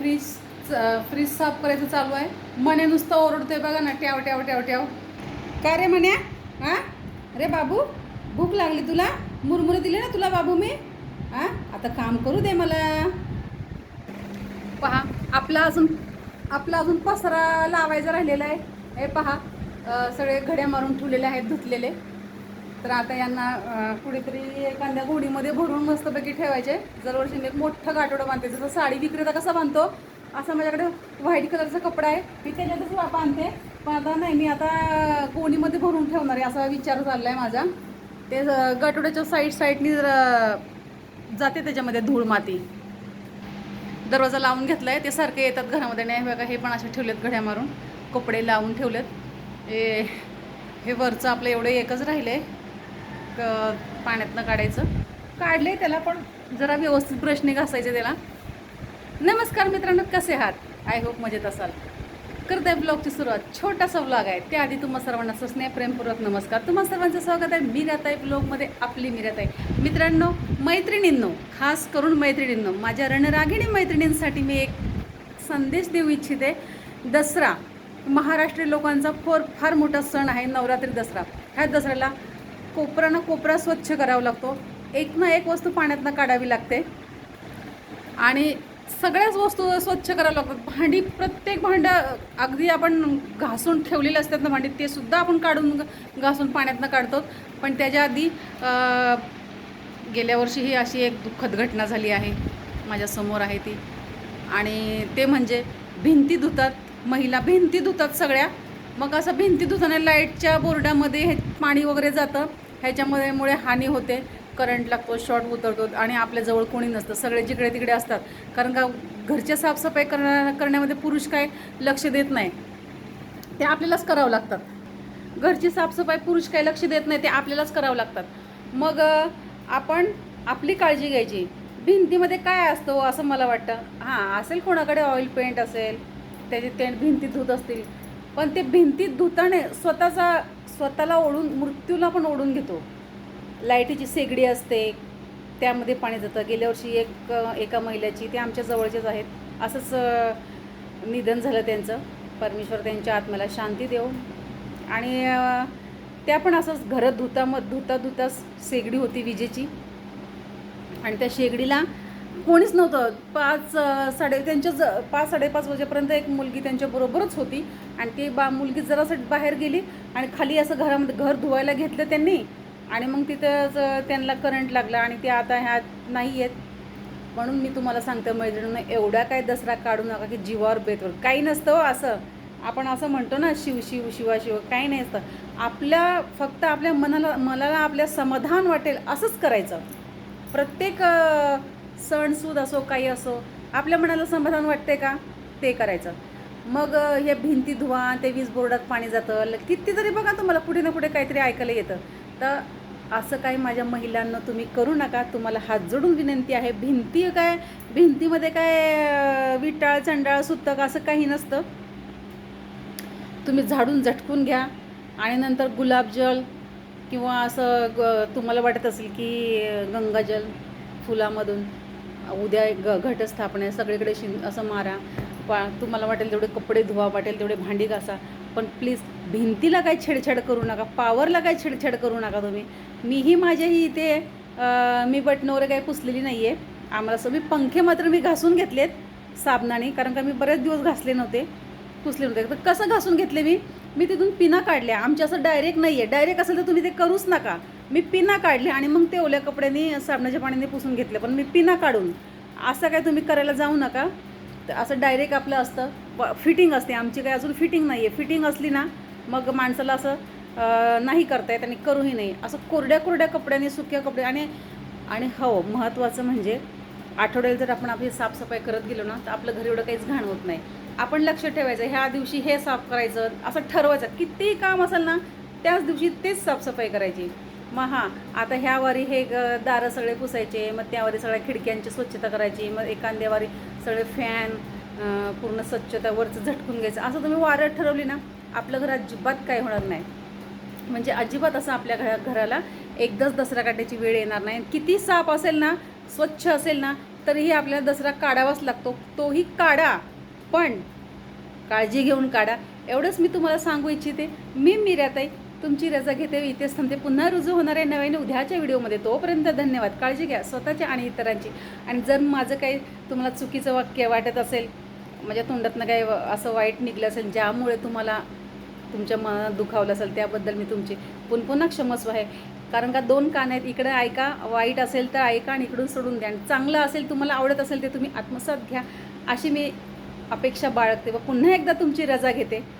Fridge fridge साफ करायचं चालू आहे. मने नुसतं ओरडतोय बघा ना ट्याव ट्याव ट्याव ट्याव. काय रे म्हण्या हा अरे बाबू भूक लागली तुला? मुरमुरे दिले ना तुला बाबू मी? हा आता काम करू दे मला. पहा आपला अजून आपला अजून पसरा लावायचा राहिलेला आहे. हे पहा सगळे घड्या मारून ठेवलेले आहेत धुतलेले. तर आता यांना कुठेतरी एखाद्या गोडीमध्ये भरून मस्तपैकी ठेवायचे. दरवर्षी मी एक मोठं गाठोडं बांधते. जसं साडी विक्रेता कसा बांधतो असा माझ्याकडे व्हाईट कलरचा कपडा आहे. मी त्याच्यातच वा- बांधते. पण आता नाही मी आता गोणीमध्ये भरून ठेवणार आहे असा विचार चालला आहे माझा. ते गाठोड्याच्या साईड साईडनी जर जाते त्याच्यामध्ये धूळ माती. दरवाजा लावून घेतला आहे ते सारखे येतात घरामध्ये. नाही बघा हे पण असे ठेवलेत घड्या मारून. कपडे लावून ठेवलेत. हे हे वरचं आपलं एवढं एकच राहिलं आहे पाण्यातनं काढायचं. काढले त्याला पण. जरा व्यवस्थित ब्रशने घासायचे त्याला. नमस्कार मित्रांनो कसे आहात? आय होप मजेत असाल. करताय ब्लॉगची सुरुवात छोटासा ब्लॉग आहे. त्याआधी तुम्हा सर्वांना सुस्ने प्रेमपूर्वक नमस्कार. तुम्हा सर्वांचं स्वागत आहे मी आहे ब्लॉगमध्ये आपली मी आहे मित्रांनो मैत्रिणींनो खास करून मैत्रिणींनो माझ्या रणरागिणी मैत्रिणींसाठी मी एक संदेश देऊ इच्छिते. दसरा महाराष्ट्रीय लोकांचा फार फार मोठा सण आहे नवरात्री दसरा. ह्या दसऱ्याला कोपरा ना कोपरा स्वच्छ करावा लागतो. एक ना एक वस्तू पाण्यातनं काढावी लागते. आणि सगळ्याच वस्तू स्वच्छ करावं लागतात. भांडी प्रत्येक भांडं अगदी आपण घासून ठेवलेले असतात ना भांडी ते सुद्धा आपण काढून घासून पाण्यातनं काढतो. पण त्याच्या आधी गेल्या वर्षी ही अशी एक दुःखद घटना झाली आहे. माझ्यासमोर आहे ती. आणि ते म्हणजे भिंती धुतात महिला भिंती धुतात सगळ्या. मग असं भिंती धुताना लाईटच्या बोर्डामध्ये हे पाणी वगैरे जातं. ह्याच्यामध्ये मुळे हानी होते. करंट लागतो शॉर्ट उतरतो आणि आपल्याजवळ कोणी नसतं. सगळे जिकडे तिकडे असतात. कारण का घरच्या साफसफाई करण्या करण्यामध्ये पुरुष काय लक्ष देत नाही. ते आपल्यालाच करावं लागतात. घरची साफसफाई पुरुष काही लक्ष देत नाही ते आपल्यालाच करावं लागतात. मग आपण आपली काळजी घ्यायची. भिंतीमध्ये काय असतो हो, असं मला वाटतं. हां असेल कोणाकडे ऑइल पेंट असेल त्याचे ते भिंतीत धुत असतील पण ते भिंतीत धुताने स्वतःचा स्वतःला ओढून मृत्यूला पण ओढून घेतो. लाईटीची शेगडी असते त्यामध्ये पाणी जातं. गेल्या वर्षी एक एका महिलेची ते आमच्या जवळचेच आहेत. असंच निधन झालं त्यांचं. परमेश्वर त्यांच्या आत्म्याला शांती देऊ आणि त्या पण असंच घरात धुता मग धुता धुता शेगडी होती विजेची. आणि त्या शेगडीला कोणीच नव्हतं. पाच साडे त्यांच्या ज पाच साडेपाच वाजेपर्यंत एक मुलगी त्यांच्या बरोबरच होती. आणि ती बा मुलगी जरासं बाहेर गेली आणि खाली असं घरामध्ये घर धुवायला घेतलं त्यांनी. आणि मग तिथंच त्यांना करंट लागला आणि ते आता ह्यात नाही आहेत म्हणून मी तुम्हाला सांगते मैत्रिणींना एवढा काय दसरा काढू नका की जीवावर बेतवर काही नसतं हो असं. आपण असं म्हणतो ना शिव शिव शिवा शिव काही नाही असतं. आपल्या फक्त आपल्या मनाला मनाला आपल्या समाधान वाटेल असंच करायचं. प्रत्येक सणसूद असो काही असो आपल्या मनाला समाधान वाटते का? ते करायचं. मग हे भिंती धुवा ते वीज बोर्डात पाणी जातं कितीतरी बघा तुम्हाला कुठे ना कुठे काहीतरी ऐकायला येतं. तर असं काही माझ्या महिलांना तुम्ही करू नका. तुम्हाला हात जोडून विनंती आहे. भिंती काय भिंतीमध्ये काय विटाळ चंडाळ सुतक असं काही नसतं. तुम्ही झाडून झटकून घ्या. आणि नंतर गुलाबजल किंवा असं ग तुम्हाला वाटत असेल की गंगाजल फुलामधून. उद्या ग घटस्थापना आहे सगळीकडे शिं असं मारा. पा तुम्हाला वाटेल तेवढे कपडे धुवा वाटेल तेवढे भांडी घासा. पण प्लीज भिंतीला काय छेडछाड करू नका पावरला काय छेडछाड करू नका तुम्ही. मीही माझ्याही इथे मी बटणं वगैरे काही पुसलेली नाही आहे आम्हाला असं मी पंखे मात्र मी घासून घेतलेत साबणाने कारण का मी बरेच दिवस घासले नव्हते पुसले नव्हते. तर कसं घासून घेतले मी? मी तिथून पिना काढल्या. आमच्या असं डायरेक्ट नाही आहे डायरेक्ट असेल तर तुम्ही ते करूच नका. मी पिना काढले आणि मग ते ओल्या कपड्यांनी साबणाच्या पाण्याने पुसून घेतले. पण मी पिना काढून असं काय तुम्ही करायला जाऊ नका. तर असं डायरेक्ट आपलं असतं. फिटिंग असते. आमची काय अजून फिटिंग नाही आहे फिटिंग असली ना मग माणसाला असं नाही करता येत आणि करूही नाही. असं कोरड्या कोरड्या कपड्याने सुक्या कपडे आणि आणि हो महत्त्वाचं म्हणजे आठवड्याला जर आपण आपली साफसफाई करत गेलो ना तर आपलं घर एवढं काहीच घाण होत नाही. आपण लक्ष ठेवायचं ह्या दिवशी हे साफ करायचं असं ठरवायचं. कितीही काम असेल ना त्याच दिवशी तेच साफसफाई करायची. मग हां आता ह्या वारी हे ग- दारं सगळे पुसायचे मग त्यावारी सगळ्या खिडक्यांची स्वच्छता करायची मग एखाद्यावारी सगळे फॅन पूर्ण स्वच्छता वरचं झटकून घ्यायचं. असं तुम्ही वारं ठरवली ना आपलं घर अजिबात काय होणार नाही. म्हणजे अजिबात असं आपल्या घरा घराला एकदाच दसरा काढण्याची वेळ येणार नाही. किती साप असेल ना स्वच्छ असेल ना तरीही आपल्याला दसरा काढावाच लागतो. तोही काढा पण काळजी घेऊन काढा. एवढंच मी तुम्हाला सांगू इच्छिते. मी मीराताई तुमची रजा घेते इथेच थांबते. पुन्हा रुजू होणार आहे नव्याने उद्याच्या व्हिडिओमध्ये. तोपर्यंत धन्यवाद. काळजी घ्या स्वतःची आणि इतरांची. आणि जर माझं काही तुम्हाला चुकीचं वाक्य वाटत असेल माझ्या तोंडातनं काही व- असं वाईट निघलं असेल ज्यामुळे तुम्हाला तुमच्या मनात दुखावलं असेल त्याबद्दल मी तुमची पुनपुन्हा क्षमस्व आहे. कारण का दोन कान आहेत. इकडे ऐका वाईट असेल तर ऐका आणि इकडून सोडून द्या. आणि चांगलं असेल तुम्हाला आवडत असेल ते तुम्ही आत्मसात घ्या. अशी मी अपेक्षा बाळगते व पुन्हा एकदा तुमची रजा घेते.